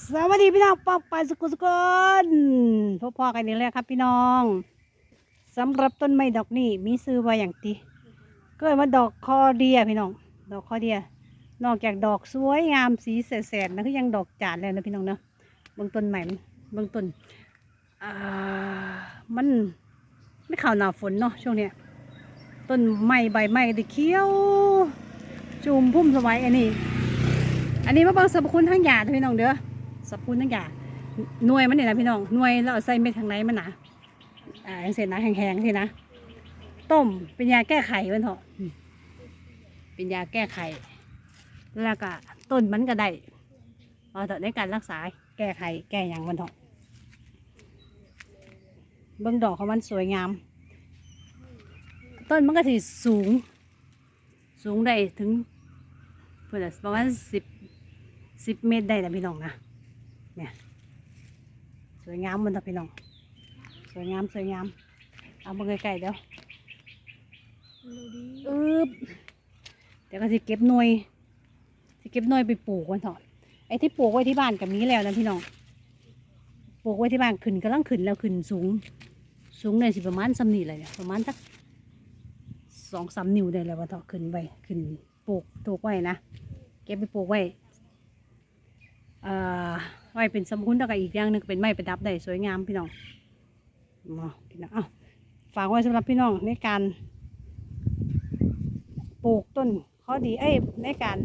สวัสดีพี่น้องปองไปายสุกุสุกนพบพ่อกันนี่แหละครับพี่น้องสำหรับต้นไม้ดอกนี้มีซื้อว่าอย่างตีเกิดมาดอกคอเดียพี่น้อง ดอกคอเดีย นอกจากดอกสวยงามสีแสดๆนะก็ยังดอกจานแล้วนะพี่น้องเนาะบื้องต้นใหม่มันบื้องต้นอ่ามันไม่ข่าวหนาฝนเนาะช่วงเนี้ยต้นไม้ใบไม้ก็ได้เขียวจุ่มพุ่มสมัยอันนี้ อันนี้มาเบิ่งสรรพคุณทั้งยาดพี่น้องเด้อ สรรพคุณทั้งยาหน่วยมันเนี่ยนะพี่น้องหน่วยแล้วเอาใส่เม็ดทางไหนมันนะอ่าอย่างเสร็จนะแห้งๆทีนะต้มเป็นยาแก้ไขมันเถอะเป็นยาแก้ไขแล้วก็ต้นมันก็ได้เอาเถอะในการรักษาแก้ไขแก้หยังมันเถอะเบิ่งดอกของมันสวยงาม ต้นมันก็สิสูง สูงได้ถึงเพื่อประมาณสิบสิบเมตรได้นะพี่น้องนะ เนี่ยสวยงามมันนะพี่น้อง สวยงามสวยงาม เอามาใกล้ๆเดี๋ยวอึบเดี๋ยวก็สิเก็บหน่วยสิเก็บหน่วยไปปลูกวันเถอะไอ้ที่ปลูกไว้ที่บ้านกับมีแล้วนะพี่น้อง ปลูกไว้ที่บ้านขึ้นกำลังขึ้นแล้วขึ้นสูง สูงเลยสิประมาณสำนีเลยเนี่ยประมาณสักสองสามนิ้วได้แล้ววันเถอะขึ้นไปขึ้นปลูกปลูกไว้นะ เก็บไปปลูกไว้เอ่อ ไว้เป็นสมคุณแล้วก็อีกอย่างหนึ่งเป็นไม้ประดับได้สวยงามพี่น้องมาพี่น้องเอาฝากไว้สำหรับพี่น้องในการปลูกต้นข้อดีเอ้ยในการ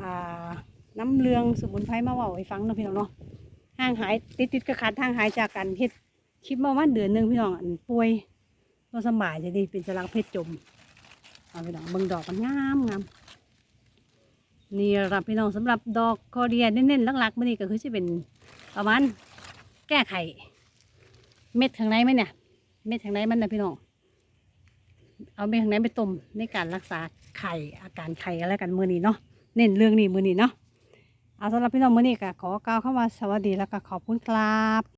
อ่าน้ำเลืองสมุนไพรมาว่าให้ฟังเนาะพี่น้องเนาะห่างหายติดติดกระขาดห่างหายจากกันเฮ็ดคลิปมาวันเดือนหนึ่งพี่น้องอันป่วยก็สบายจะดีเป็นสลักเพชรจมเอาพี่น้องเบิ่งดอกมันงามงาม นี่รับพี่น้องสำหรับดอกคอเดียเน้นๆหลักๆมันนี่ก็คือจะเป็นประมาณแก้ไขเม็ดข้างในไหมเนี่ยเม็ดข้างในมันนะพี่น้องเอาเม็ดข้างในไปต้มในการรักษาไข่อาการไข่อะไรกันมือนี้เนาะเน้นเรื่องนี้มือนี้เนาะเอาสำหรับพี่น้องมือนี้ก็ขอกล่าวเข้ามาสวัสดีแล้วก็ขอบคุณครับ